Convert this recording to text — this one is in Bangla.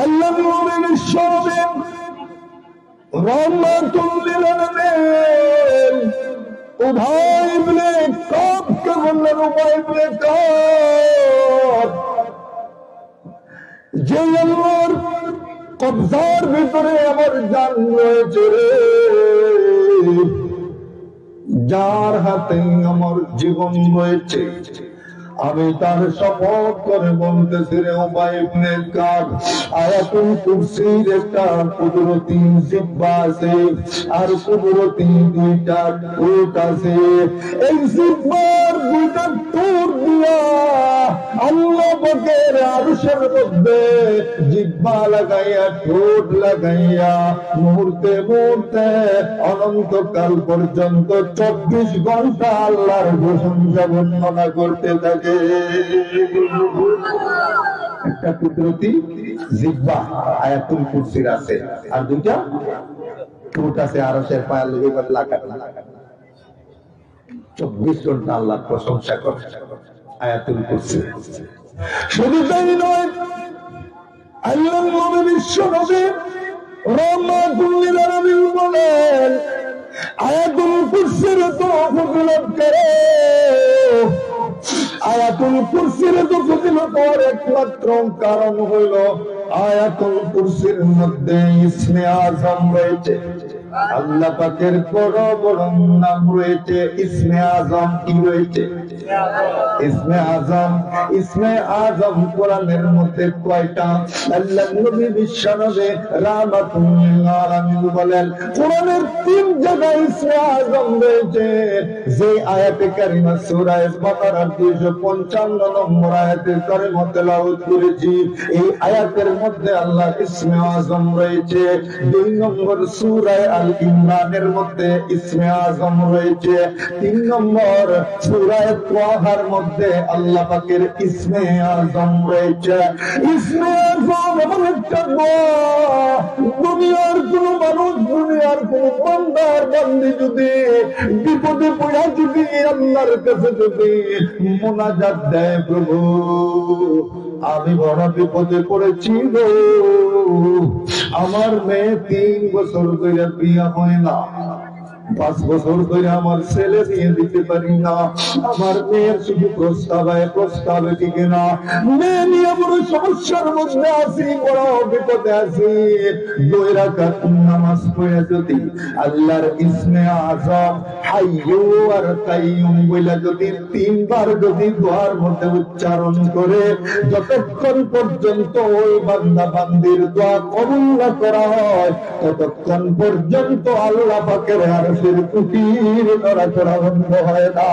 আল্লাহ নবীর সবে রহমাতুল্লিল আলামিন। উভয় ইবনে কাবকে বললেন, উভয় ইবনে কাব যে আল্লাহর কবজার ভিতরে আমার জান রয়েছে যার হাতে আমার জীবন রয়েছে। আমি তার শপথ করে বলতেছি রে কাব, আয়াতুল কুরসির একটা কুদরতি জিব্বা আছে আর কুদরতি দুইটা আছে। এই জিব্বার দুইটা দিয়া আল্লাহ আরশের মধ্যে জিব্বা লাগাইয়া, ঠোঁট লাগাইয়া মুহূর্তে মুহূর্তে অনন্তকাল পর্যন্ত চব্বিশ ঘণ্টা আল্লাহর প্রশংসা বর্ণনা করতে থাকে। একটা কুদরতি জিব্বা আয়াতুল কুরসির আছে। আর দুইটা ঠোঁট আছে, আরশের পায়ের লেগে লাগাত চব্বিশ ঘণ্টা আল্লাহর প্রশংসা করে আয়াতুল কুরসি। শুধু তাই নয় আল্লাহ নবী বিশ্ব নবী রহমাতুল্লিল আয়াতুল কুরসির তো ফজিলত একমাত্র কারণ হইল আয়াতুল কুরসির মধ্যে ইসমে আজম রয়েছে। আল্লাহ পাকের বড় বড় নাম রয়েছে ইসমে আজম, কি রয়েছে? ইসমে আজম ইসমে আজম কোরআনের মধ্যে কয়টা? আল্লাহ নবী বিশ্ব নবী রাহমাতুল্লিল আলামিন বলেন, কোরআনের তিন জায়গায় ইসমে আজম রয়েছে। যে আয়াতে কারিমা সূরা বাকারার 255 নম্বর আয়াতে কারিমা তেলাওয়াত করেছি, এই আয়াতের মধ্যে আল্লাহ ইসমে আজম রয়েছে। দুই নম্বর সূরা আল ইমরানের মধ্যে ইসমে আজম রয়েছে। তিন নম্বর সূরা তোহার মধ্যে আল্লাহ পাকের ইসমে আজম রয়েছে। ইসমে আজম এমন একটা দুনিয়ার কোন মানুষ, দুনিয়ার কোন বান্দার বান্দি যদি বিপদে পড়া যদি আল্লাহর কাছে যদি মোনাজাত দেয় প্রভু, আমি বড় বিপদে পড়েছি গো। আমার মেয়ে তিন বছর ধরে বিয়া হয় না। পাঁচ বছর ধরে আমার ছেলে বিয়ে দিতে পারি না। আমার মেয়ের শুধু প্রস্তাবে প্রস্তাবে টিকে না। মেয়ে নিয়ে বড় সমস্যার মধ্যে আছি, বড় বিপদে আছি। দুই রাকাত নামাজ পড়ে যদি আল্লাহর ইসমে আজম হাইয়ু আর কাইয়ুম বইলা যদি তিনবার যদি দোয়ার মধ্যে উচ্চারণ করে, যতক্ষণ পর্যন্ত ওই বান্দা বান্দির দোয়া কবুল না করা হয়, ততক্ষণ পর্যন্ত আল্লাহ পাকের আরশের কুটির নড়াচড়া বন্ধ হয় না।